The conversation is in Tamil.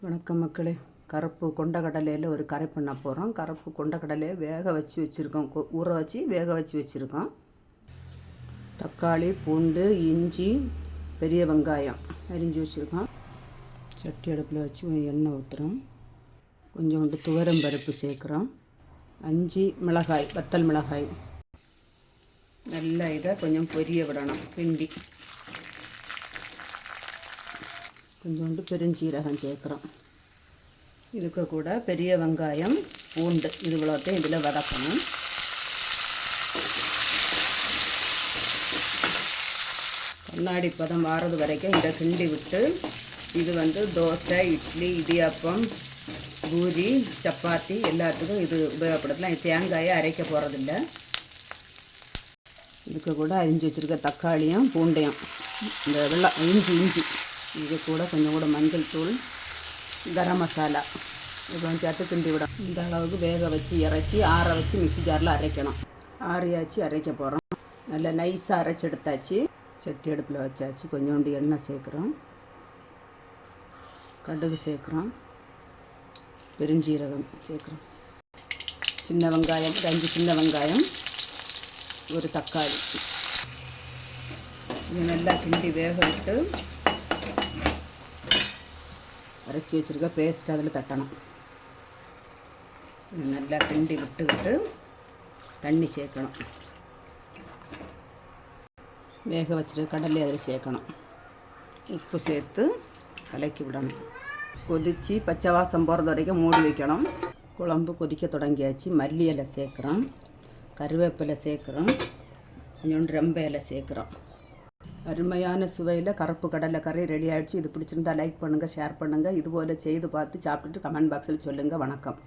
வணக்கம் மக்களே. கருப்பு கொண்டக்கடலையில் ஒரு கரை பண்ண போகிறோம் கருப்பு கொண்டக்கடலையை வேக வச்சு வச்சுருக்கோம். கொ- ஊற வச்சு வேக வச்சு வச்சுருக்கோம். தக்காளி பூண்டு இஞ்சி பெரிய வெங்காயம் அரிஞ்சு வச்சுருக்கோம். சட்டி அடுப்பில் வச்சு எண்ணெய் ஊற்றுறோம் கொஞ்சோண்டு துவரம் பருப்பு சேர்க்குறோம். அஞ்சு மிளகாய் வத்தல் மிளகாய். நல்லா இதை கொஞ்சம் பொரிய விடணும் கிண்டி கொஞ்சோண்டு பெருஞ்சீரகம் சேர்க்குறோம். இதுக்கு கூட பெரிய வெங்காயம் பூண்டு இது இவ்வளோத்தையும் இதில் வதக்கணும். கண்ணாடி பதம் வாரது வரைக்கும் இதை கிண்டி விட்டு இது வந்து தோசை இட்லி இடியாப்பம் பூரி சப்பாத்தி எல்லாத்துக்கும் இது உபயோகப்படுத்தலாம். இது தேங்காயை அரைக்க போகிறதில்ல இதுக்கு கூட அரிஞ்சு வச்சுருக்க தக்காளியும் பூண்டையும் இந்த வெள்ளம் இஞ்சி இஞ்சி. இது கூட கொஞ்சம் கூட மஞ்சள் தூள் கரம் மசாலா. இதெல்லாம் சேர்த்து கிண்டி விடும் இந்த அளவுக்கு வேக வச்சு இறக்கி ஆற வச்சு மிக்ஸி ஜாரில் அரைக்கணும். ஆறியாச்சு அரைக்க போகிறோம் நல்லா நைஸாக அரைச்சி எடுத்தாச்சு. சட்டி அடுப்பில் வச்சாச்சு. கொஞ்சோண்டு எண்ணெய் சேர்க்குறோம். கடுகு சேர்க்குறோம். பெருஞ்சீரகம் சேர்க்குறோம். சின்ன வெங்காயம் ஒரு அஞ்சு சின்ன வெங்காயம் ஒரு தக்காளி. இது நல்லா கிண்டி வேக விட்டு அரைச்சி வச்சுருக்க பேஸ்ட் அதில் தட்டணும். நல்லா கிண்டி விட்டுக்கிட்டு தண்ணி சேர்க்கணும். வேக வச்சுருக்க கடலை அதில் சேர்க்கணும். உப்பு சேர்த்து கலக்கி விடணும். கொதித்து பச்சை வாசம் போகிறது வரைக்கும் மூடி வைக்கணும். குழம்பு கொதிக்க தொடங்கியாச்சு. மல்லி இலை சேர்க்குறோம். கருவேப்பிலை சேர்க்குறோம். கொஞ்சோண்டு ரெம்ப இலை சேர்க்குறோம். அருமையான சுவையில் கருப்பு கடலை கறி ரெடி ஆகிடுச்சு இது பிடிச்சிருந்தா லைக் பண்ணுங்கள் ஷேர் பண்ணுங்கள் இதுபோல் செய்து பார்த்து சாப்பிட்டுட்டு கமெண்ட் பாக்ஸில் சொல்லுங்கள் வணக்கம்.